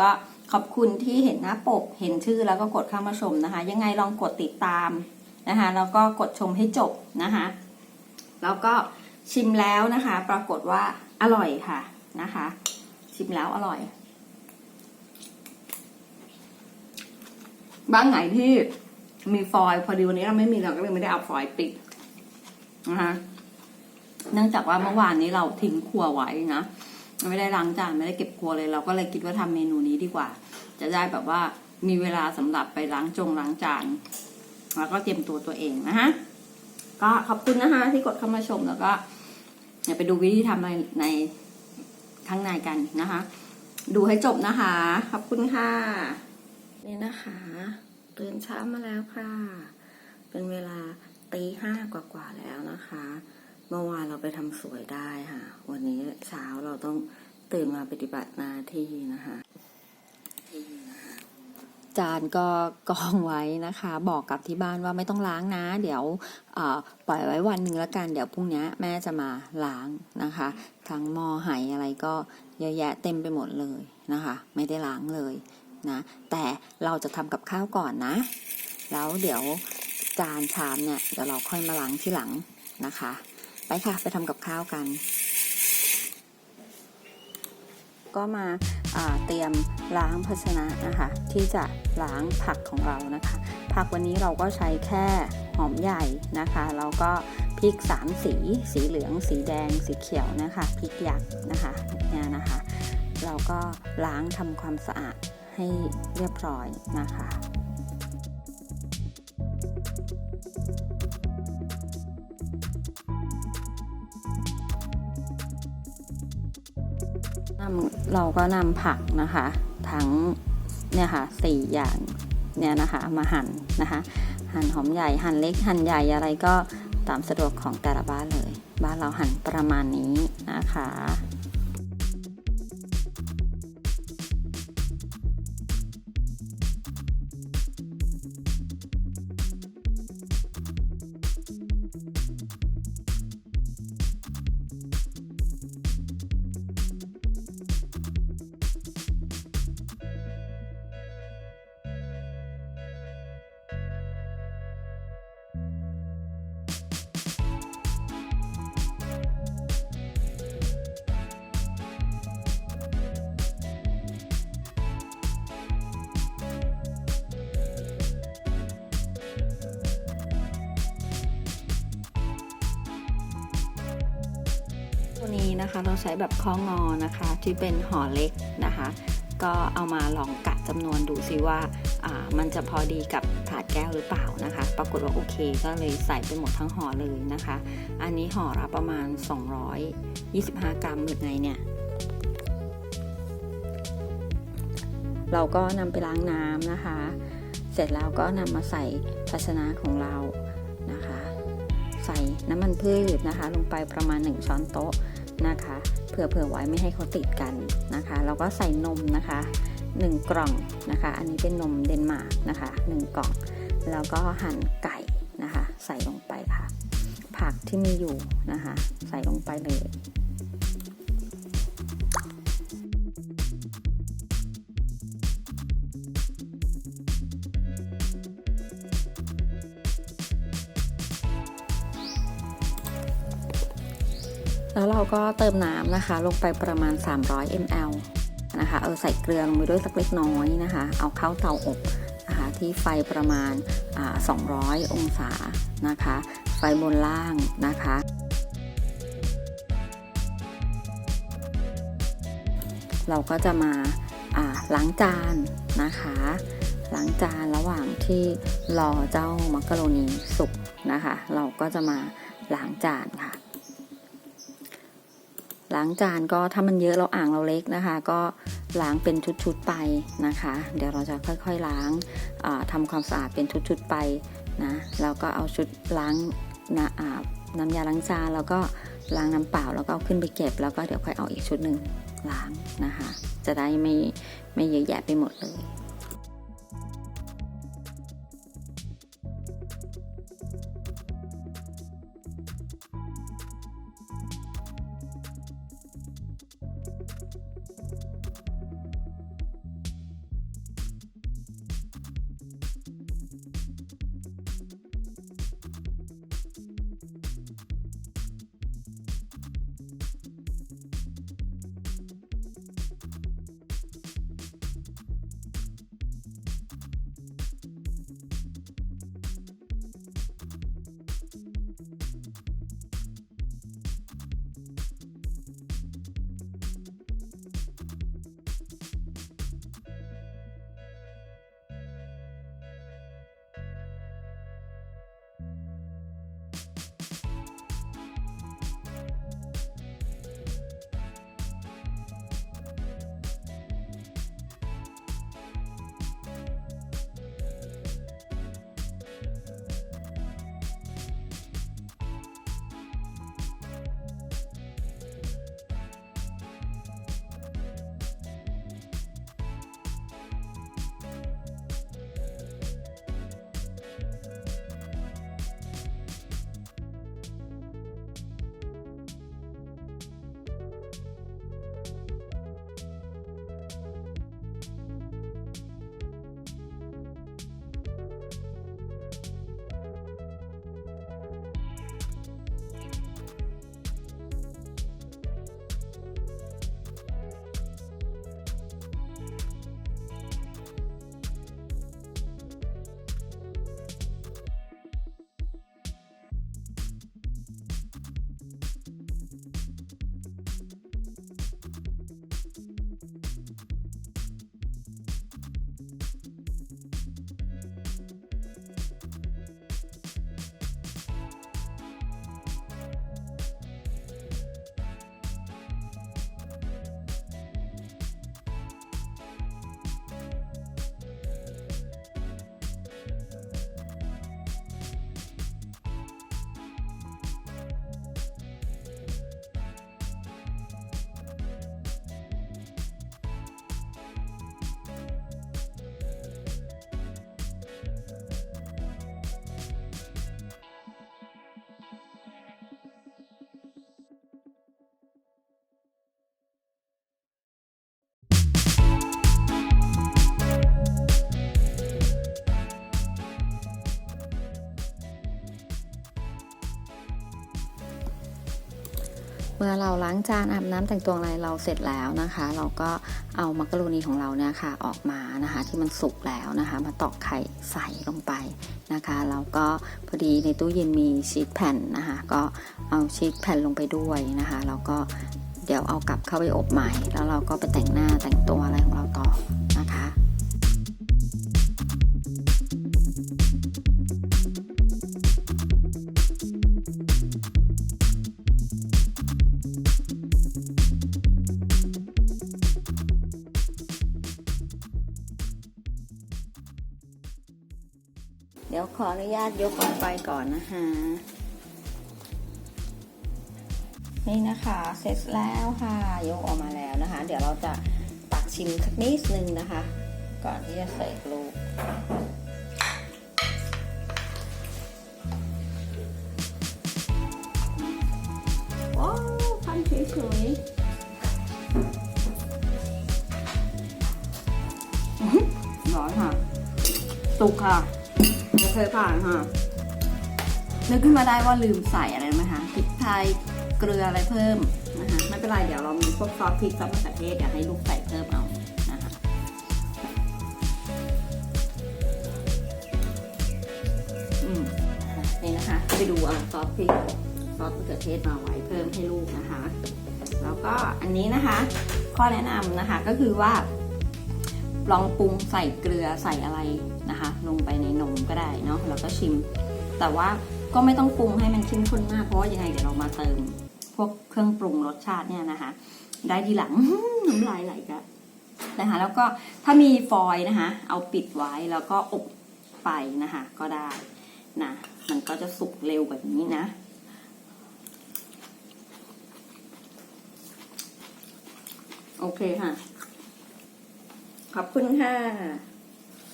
ก็ขอบคุณที่เห็นหน้าปก เห็นชื่อแล้วก็กดเข้ามาชมนะคะ ยังไงลองกดติดตามนะคะแล้วก็กดชมให้จบนะคะ แล้วก็ชิมแล้วนะคะ ปรากฏว่าอร่อยค่ะนะคะ ชิมแล้วอร่อย บ้านไหนที่มีฟอยล์พอดีวันนี้เราไม่มีเราก็เลยไม่ได้เอาฟอยล์ปิดนะคะเนื่องจากว่าเมื่อวานนี้เราทิ้งครัวไว้นะ ไม่ได้ล้างจานไม่ได้เก็บครัวเลย เราก็เลยคิดว่าทำเมนูนี้ดีกว่า จะได้แบบว่ามีเวลาสำหรับไปล้างจงล้างจานแล้วก็เตรียมตัวตัวเองนะฮะก็ขอบคุณนะคะที่กดเข้ามาชมแล้วก็ไปดูวิธีทำในในข้างในกันนะคะ ดูให้จบนะคะ ขอบคุณค่ะ นี่นะคะตื่นเช้ามาแล้วค่ะ เป็นเวลาตีห้ากว่าๆแล้วนะคะ เมื่อวานเราไปทำสวยได้ค่ะ วันนี้เช้าเราต้องตื่นมาปฏิบัติหน้าที่นะคะจานก็กองไว้นะคะ บอกกับที่บ้านว่าไม่ต้องล้างนะ เดี๋ยวปล่อยไว้วันหนึ่งแล้วกันเดี๋ยวพรุ่งนี้แม่จะมาล้างนะคะ ทั้งหม้อไหอะไรก็เยอะแยะเต็มไปหมดเลยนะคะ ไม่ได้ล้างเลยนะแต่เราจะทำกับข้าวก่อนนะ แล้วเดี๋ยวจานชามเนี่ยเดี๋ยวเราค่อยมาล้างที่หลังนะคะ ไปค่ะ ไปทำกับข้าวกัน ก็มาเตรียมล้างภาชนะนะคะ ที่จะล้างผักของเรานะคะ ผักวันนี้เราก็ใช้แค่หอมใหญ่นะคะแล้วก็พริกสามสี สีเหลือง สีแดง สีเขียวนะคะพริกยักษ์นะคะเนี่ยนะคะ เราก็ล้างทำความสะอาดให้เรียบร้อยนะคะ เราก็นำผักนะคะ ทั้งเนี่ยค่ะสี่อย่างเนี่ยนะคะมาหั่นนะคะ หั่นหอมใหญ่หั่นเล็กหั่นใหญ่อะไรก็ตามสะดวกของแต่ละบ้านเลย บ้านเราหั่นประมาณนี้นะคะ ตัวนี้นะคะเราใช้แบบข้องอนะคะ ที่เป็นห่อเล็กนะคะ ก็เอามาลองกะจำนวนดูซิว่ามันจะพอดีกับถาดแก้วหรือเปล่านะคะ ปรากฏว่าโอเค ก็เลยใส่ไปหมดทั้งห่อเลยนะคะ อันนี้ห่อละประมาณ 225 กรัมหรือไงเนี่ยเราก็นำไปล้างน้ำนะคะ เสร็จแล้วก็นำมาใส่ภาชนะของเรานะคะ ใส่น้ำมันพืชนะคะ ลงไปประมาณ 1 ช้อนโต๊ะ นะคะเผื่อเผื่อไว้ไม่ให้เขาติดกันนะคะแล้วก็ใส่นมนะคะ 1 กล่องนะคะ อันนี้เป็นนมเดนมาร์กนะคะ 1 กล่อง แล้วก็หั่นไก่นะคะ ใส่ลงไปค่ะ ผักที่มีอยู่นะคะ ใส่ลงไปเลย แล้วเราก็เติมน้ำนะคะ ลงไปประมาณ 300 ml นะคะเออใส่เกลือลงไปด้วยสักเล็กน้อยนะคะ เอาเข้าเตาอบนะคะที่ไฟประมาณ 200 องศานะคะ ไฟบนล่างนะคะเราก็จะมาล้างจานนะคะล้างจานระหว่างที่รอเจ้ามักกะโรนีสุกนะคะ เราก็จะมาล้างจานค่ะ ล้างจานก็ถ้ามันเยอะเราอ่างเราเล็กนะคะ ก็ล้างเป็นชุดๆไปนะคะ เดี๋ยวเราจะค่อยๆล้างทำความสะอาดเป็นชุดๆไปนะแล้วก็เอาชุดล้างนะน้ำยาล้างจานแล้วก็ล้างน้ำเปล่าแล้วก็เอาขึ้นไปเก็บ แล้วก็เดี๋ยวค่อยเอาอีกชุดหนึ่งล้างนะคะ จะได้ไม่ไม่เยอะแยะไปหมดเลย เมื่อเราล้างจานอาบน้ำแต่งตัวอะไรเราเสร็จแล้วนะคะ เราก็เอามักกะโรนีของเราเนี่ยค่ะออกมานะคะ ที่มันสุกแล้วนะคะ มาตอกไข่ใส่ลงไปนะคะแล้วก็พอดีในตู้เย็นมีชีสแผ่นนะคะ ก็เอาชีสแผ่นลงไปด้วยนะคะแล้วก็เดี๋ยวเอากลับเข้าไปอบใหม่ แล้วเราก็ไปแต่งหน้าแต่งตัวอะไรของเราต่อนะคะ ดี๋ยวขออนุญาตยกออกไปก่อนนะคะนี่นะคะเสร็จแล้วค่ะยกออกมาแล้วนะคะ เดี๋ยวเราจะตักชิมสักนิดนึงนะคะ ก่อนที่จะใส่ลูกว้าวพันสวยๆอื้อหือร้อนค่ะสุกค่ะ เคผ่านค่ะนึกขึ้นมาได้ว่าลืมใส่อะไรไหมคะพริกไทยเกลืออะไรเพิ่มนะคะไม่เป็นไรเดี๋ยวเรามีพวกซอสพริกซอสมะเขือเทศเดี๋ยวให้ลูกใส่เพิ่มเอานะคะอืมนี่นะคะ ไปดูเอาซอสพริกซอสมะเขือเทศมาไว้เพิ่มให้ลูกนะคะ แล้วก็อันนี้นะคะ ข้อแนะนำนะคะก็คือว่า ลองปรุงใส่เกลือใส่อะไร นะคะ ลงไปในนมก็ได้เนาะแล้วก็ชิม แต่ว่าก็ไม่ต้องปรุงให้มันเข้มข้นมากเพราะว่ายังไงเดี๋ยวเรามาเติม พวกเครื่องปรุงรสชาติเนี่ยนะคะ ได้ทีหลังน้ำลายไหลกันนะคะแล้วก็ถ้ามีฟอยล์นะคะ เอาปิดไว้แล้วก็อบไปนะคะ ก็ได้นะมันก็จะสุกเร็วแบบนี้นะโอเคค่ะ ขอบคุณค่ะ